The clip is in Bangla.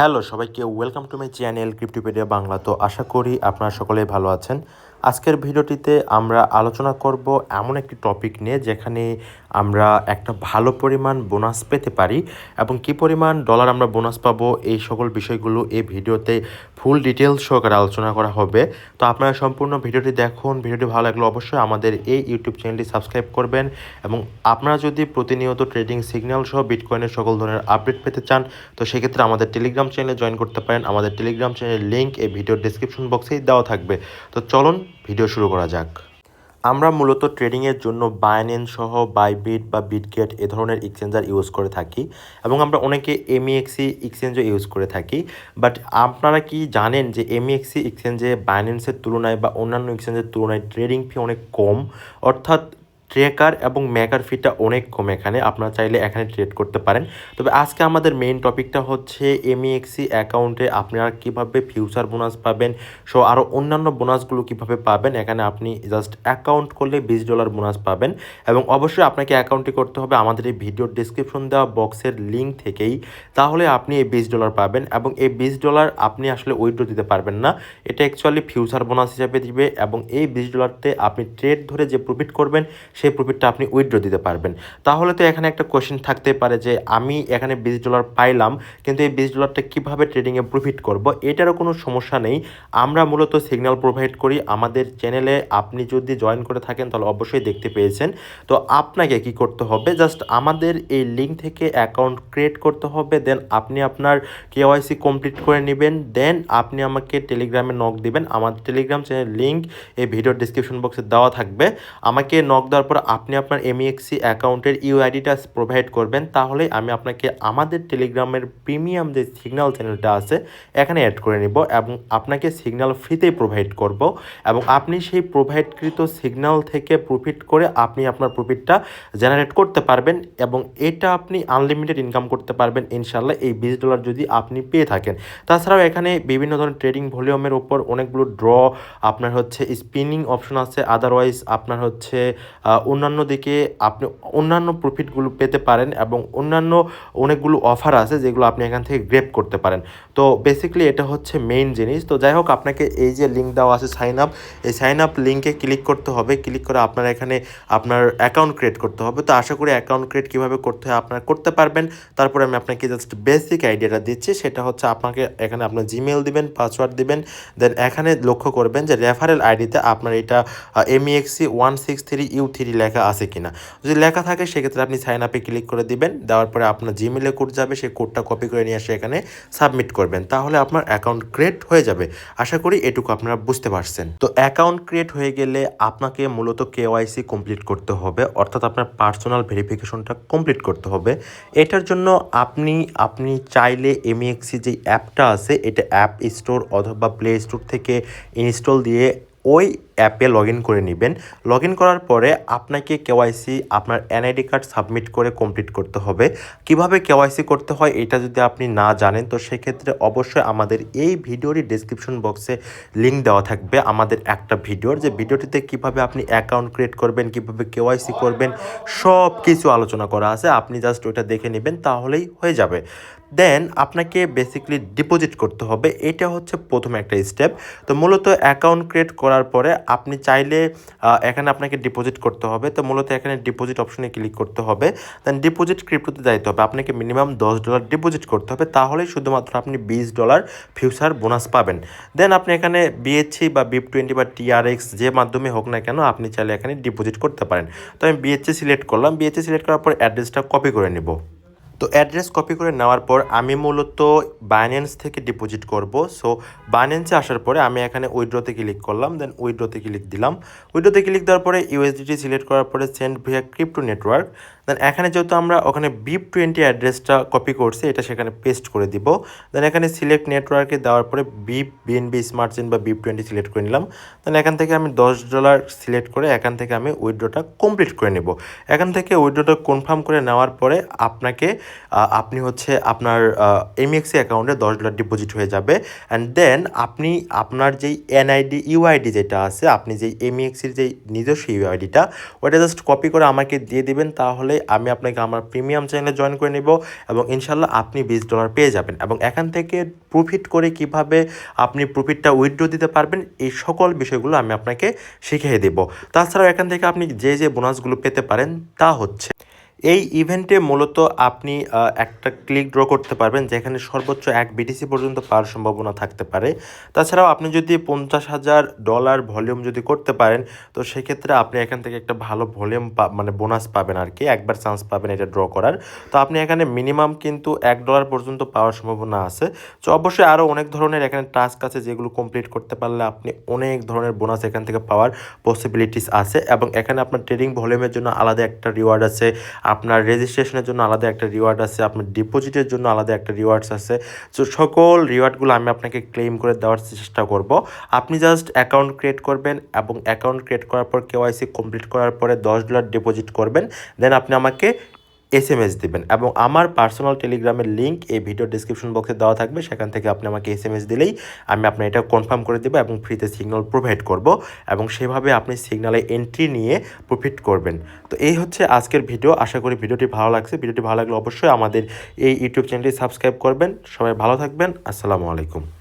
হ্যালো সবাইকে welcome to my channel Cryptopedia Bangla তো আশা করি আপনারা সকলেই ভালো আছেন। আজকের ভিডিওটিতে আমরা আলোচনা করব এমন একটি টপিক নিয়ে যেখানে আমরা একটা ভালো পরিমাণ বোনাস পেতে পারি এবং কি পরিমাণ ডলার আমরা বোনাস পাবো এই সকল বিষয়গুলো এই ভিডিওতে ফুল ডিটেলস সহকারে আলোচনা করা হবে। তো আপনারা সম্পূর্ণ ভিডিওটি দেখুন, ভিডিওটি ভালো লাগলে অবশ্যই আমাদের এই ইউটিউব চ্যানেলটি সাবস্ক্রাইব করবেন এবং আপনারা যদি প্রতিনিয়ত ট্রেডিং সিগন্যাল সহ বিটকয়েনের সকল ধরনের আপডেট পেতে চান, তো সেক্ষেত্রে আমাদের টেলিগ্রাম চ্যানেলে জয়েন করতে পারেন। আমাদের টেলিগ্রাম চ্যানেলের লিঙ্ক এই ভিডিওর ডিসক্রিপশন বক্সেই দেওয়া থাকবে। তো চলুন ভিডিও শুরু করা যাক। আমরা মূলত ট্রেডিংয়ের জন্য বাইনেন সহ বাইবিট বা বিটগেট এ ধরনের এক্সচেঞ্জার ইউজ করে থাকি এবং আমরা অনেকে এমইএক্সি এক্সচেঞ্জও ইউজ করে থাকি। বাট আপনারা কি জানেন যে এমইএক্সি এক্সচেঞ্জে বায়ানেন্সের তুলনায় বা অন্যান্য এক্সচেঞ্জের তুলনায় ট্রেডিং ফি অনেক কম? অর্থাৎ ট্রেকার এবং মেকার ফিটা অনেক কম এখানে, আপনারা চাইলে এখানে ট্রেড করতে পারেন। তবে আজকে আমাদের মেইন টপিকটা হচ্ছে এমইএক্সি অ্যাকাউন্টে আপনারা কীভাবে ফিউচার বোনাস পাবেন, সো আরও অন্যান্য বোনাসগুলো কীভাবে পাবেন, এখানে আপনি জাস্ট অ্যাকাউন্ট করলে বিশ ডলার বোনাস পাবেন। এবং অবশ্যই আপনাকে অ্যাকাউন্টটি করতে হবে, আমাদের এই ভিডিওর ডিসক্রিপশন দেওয়া বক্সের লিঙ্ক থেকেই, তাহলে আপনি এই বিশ ডলার পাবেন এবং এই বিশ ডলার আপনি আসলে উইথড্র দিতে পারবেন না। এটা অ্যাকচুয়ালি ফিউচার বোনাস হিসাবে দিবে এবং এই বিশ ডলারতে আপনি ট্রেড ধরে যে প্রফিট করবেন সেই প্রফিটটা আপনি উইথড্র দিতে পারবেন। তাহলে তো এখানে একটা কোয়েশ্চেন থাকতে পারে যে, আমি এখানে বিশ ডলার পাইলাম, কিন্তু এই বিশ ডলারটা কীভাবে ট্রেডিংয়ে প্রফিট করব? এটারও কোনো সমস্যা নেই। আমরা মূলত সিগন্যাল প্রোভাইড করি। আমাদের চ্যানেলে আপনি যদি জয়েন করে থাকেন, তাহলে অবশ্যই দেখতে পেয়েছেন। তো আপনাকে কি করতে হবে? জাস্ট আমাদের এই লিঙ্ক থেকে অ্যাকাউন্ট ক্রিয়েট করতে হবে দেন আপনি আপনার কেওয়াইসি কমপ্লিট করে নেবেন দেন আপনি আমাকে টেলিগ্রামে নক দিবেন। আমাদের টেলিগ্রাম চ্যানেল লিঙ্ক এই ভিডিওর ডিসক্রিপশন বক্সে দেওয়া থাকবে। আমাকে নক দেওয়ার পর আপনি আপনার এমইএক্সি অ্যাকাউন্টের ইউআইডিটা প্রোভাইড করবেন, তাহলে আমি আপনাকে আমাদের টেলিগ্রামের প্রিমিয়াম যে সিগন্যাল চ্যানেলটা আছে, এখানে অ্যাড করে নিব এবং আপনাকে সিগন্যাল ফ্রিতেই প্রোভাইড করব এবং আপনি সেই প্রোভাইডকৃত সিগন্যাল থেকে প্রফিট করে আপনি আপনার প্রফিটটা জেনারেট করতে পারবেন এবং এটা আপনি আনলিমিটেড ইনকাম করতে পারবেন ইনশাল্লাহ এই বিশ ডলার যদি আপনি পেয়ে থাকেন। তাছাড়াও এখানে বিভিন্ন ধরনের ট্রেডিং ভলিউমের উপর অনেকগুলো ড্র আপনার হচ্ছে স্পিনিং অপশন আছে আদারওয়াইজ আপনার হচ্ছে অন্যান্য দিকে আপনি অন্যান্য প্রফিটগুলো পেতে পারেন এবং অন্যান্য অনেকগুলো অফার আছে যেগুলো আপনি এখান থেকে গ্রেপ করতে পারেন। তো বেসিক্যালি এটা হচ্ছে মেইন জিনিস। তো যাই হোক, আপনাকে এই যে লিঙ্ক দেওয়া আছে সাইন আপ এই সাইন আপ লিঙ্কে ক্লিক করতে হবে। ক্লিক করে আপনার এখানে আপনার অ্যাকাউন্ট ক্রিয়েট করতে হবে। তো আশা করি অ্যাকাউন্ট ক্রিয়েট কীভাবে করতে হয় আপনারা করতে পারবেন। তারপরে আমি আপনাকে জাস্ট বেসিক আইডিয়াটা দিচ্ছি। সেটা হচ্ছে আপনাকে এখানে আপনার জিমেল দিবেন পাসওয়ার্ড দিবেন। দেন এখানে লক্ষ্য করবেন যে রেফারেল আইডিতে আপনার এটা MEXC one six three U three লেখা আছে কিনা। যদি লেখা থাকে, সেক্ষেত্রে আপনি সাইন আপে ক্লিক করে দিবেন। দেওয়ার পরে আপনার জিমেলে কোড যাবে, সেই কোডটা কপি করে নিয়ে এসে এখানে সাবমিট করবেন। তাহলে আপনার অ্যাকাউন্ট ক্রিয়েট হয়ে যাবে। আশা করি এটুকু আপনারা বুঝতে পারছেন। তো অ্যাকাউন্ট ক্রিয়েট হয়ে গেলে আপনাকে মূলত কেওয়াইসি কমপ্লিট করতে হবে। অর্থাৎ আপনার পার্সোনাল ভেরিফিকেশনটা কমপ্লিট করতে হবে। এটার জন্য আপনি আপনি চাইলে এমইএক্সি যে অ্যাপটা আছে, এটা অ্যাপ স্টোর অথবা প্লে স্টোর থেকে ইনস্টল দিয়ে ওই অ্যাপে লগ করে নেবেন। লগ করার পরে আপনাকে কেওয়াইসি আপনার এনআইডি কার্ড সাবমিট করে কমপ্লিট করতে হবে। কীভাবে কেওয়াইসি করতে হয় এটা যদি আপনি না জানেন, তো সেক্ষেত্রে অবশ্যই আমাদের এই ভিডিওরই ডিসক্রিপশন বক্সে লিঙ্ক দেওয়া থাকবে। আমাদের একটা ভিডিওর যে ভিডিওটিতে কীভাবে আপনি অ্যাকাউন্ট ক্রিয়েট করবেন, কীভাবে কেওয়াইসি করবেন সব কিছু আলোচনা করা আছে। আপনি জাস্ট ওইটা দেখে নেবেন, তাহলেই হয়ে যাবে। দেন আপনাকে বেসিক্যালি ডিপোজিট করতে হবে। এটা হচ্ছে প্রথম একটা স্টেপ তো মূলত অ্যাকাউন্ট ক্রিয়েট করার পরে আপনি চাইলে এখানে আপনাকে ডিপোজিট করতে হবে। তো মূলত এখানে ডিপোজিট অপশনে ক্লিক করতে হবে। দেন ডিপোজিট ক্রিপ্টোতে যাইতে হবে। আপনাকে মিনিমাম দশ ডলার ডিপোজিট করতে হবে। তাহলেই শুধুমাত্র আপনি বিশ ডলার ফিউচার বোনাস পাবেন। দেন আপনি এখানে বিএসসি বা বিপ টোয়েন্টি বা টিআরএক্স যে মাধ্যমে হোক না কেন, আপনি চাইলে এখানে ডিপোজিট করতে পারেন। তো আমি বিএসসি সিলেক্ট করলাম। বিএসসি সিলেক্ট করার পর অ্যাড্রেসটা কপি করে নেব। তো অ্যাড্রেস কপি করে নেওয়ার পর আমি মূলত বাইন্যান্স থেকে ডিপোজিট করব। সো বাইন্যান্সে আসার পরে আমি এখানে উইড্রোতে ক্লিক করলাম দেন উইড্রোতে ক্লিক দিলাম। উইড্রোতে ক্লিক দেওয়ার পরে ইউএসডিটি সিলেক্ট করার পরে send via crypto network then এখানে যেহেতু আমরা ওখানে বিপ টোয়েন্টি অ্যাড্রেসটা কপি করছি, এটা সেখানে পেস্ট করে দিব। দেন এখানে সিলেক্ট নেটওয়ার্কে দেওয়ার পরে বিপ বিএনবি স্মার্ট চেন বা বিপ টোয়েন্টি সিলেক্ট করে নিলাম। দেন এখান থেকে আমি দশ ডলার সিলেক্ট করে এখান থেকে আমি উইড্রোটা কমপ্লিট করে নেব। এখান থেকে উইড্রোটা কনফার্ম করে নেওয়ার পরে আপনাকে আপনি হচ্ছে আপনার এমএক্সি অ্যাকাউন্টে দশ ডলার ডিপোজিট হয়ে যাবে। অ্যান্ড দেন আপনি আপনার যেই এনআইডি ইউআইডি যেটা আছে, আপনি যেই এমএক্সির যেই নিজস্ব ইউআইডিটা ওটা জাস্ট কপি করে আমাকে দিয়ে দিবেন, তাহলে আমি আপনাকে আমার প্রিমিয়াম চ্যানেলে জয়েন করে নিব এবং ইনশাল্লাহ আপনি বিশ ডলার পেয়ে যাবেন। এবং এখান থেকে প্রফিট করে কীভাবে আপনি প্রফিটটা উইথড্র দিতে পারবেন, এই সকল বিষয়গুলো আমি আপনাকে শিখিয়ে দেব। তাছাড়াও এখান থেকে আপনি যে যে বোনাসগুলো পেতে পারেন, তা হচ্ছে এই ইভেন্টে মূলত আপনি একটা ক্লিক ড্র করতে পারবেন, যেখানে সর্বোচ্চ এক বিটিসি পর্যন্ত পাওয়ার সম্ভাবনা থাকতে পারে। তাছাড়াও আপনি যদি পঞ্চাশ হাজার ডলার ভলিউম যদি করতে পারেন, তো সেক্ষেত্রে আপনি এখান থেকে একটা ভালো ভলিউম মানে বোনাস পাবেন আর কি একবার চান্স পাবেন এটা ড্র করার। তো আপনি এখানে মিনিমাম কিন্তু এক ডলার পর্যন্ত পাওয়ার সম্ভাবনা আছে। তো অবশ্যই আরও অনেক ধরনের এখানে টাস্ক আছে, যেগুলো কমপ্লিট করতে পারলে আপনি অনেক ধরনের বোনাস এখান থেকে পাওয়ার পসিবিলিটিস আছে। এবং এখানে আপনার ট্রেডিং ভলিউমের জন্য আলাদা একটা রিওয়ার্ড আছে আপনার রেজিস্ট্রেশনের জন্য আলাদা একটা রিওয়ার্ড আছে, আপনার ডিপোজিটের জন্য আলাদা একটা রিওয়ার্ডস আছে। তো সকল রিওয়ার্ডগুলো আমি আপনাকে ক্লেম করে দেওয়ার চেষ্টা করব। আপনি জাস্ট অ্যাকাউন্ট ক্রিয়েট করবেন এবং অ্যাকাউন্ট ক্রিয়েট করার পর কেওয়াইসি কমপ্লিট করার পরে দশ ডলার ডিপোজিট করবেন। দেন আপনি আমাকে এস এম এস দেবেন এবং আমার পার্সোনাল টেলিগ্রামের লিঙ্ক এই ভিডিও ডিসক্রিপশন বক্সে দেওয়া থাকবে। সেখান থেকে আপনি আমাকে এস এম এস দিলেই আমি আপনার এটা কনফার্ম করে দেবো এবং ফ্রিতে সিগন্যাল প্রোভাইড করব এবং সেভাবে আপনি সিগনালে এন্ট্রি নিয়ে প্রফিট করবেন। তো এই হচ্ছে আজকের ভিডিও আশা করি ভিডিওটি ভালো লাগছে। ভিডিওটি ভালো লাগলে অবশ্যই আমাদের এই ইউটিউব চ্যানেলটি সাবস্ক্রাইব করবেন। সবাই ভালো থাকবেন। আসসালামু আলাইকুম।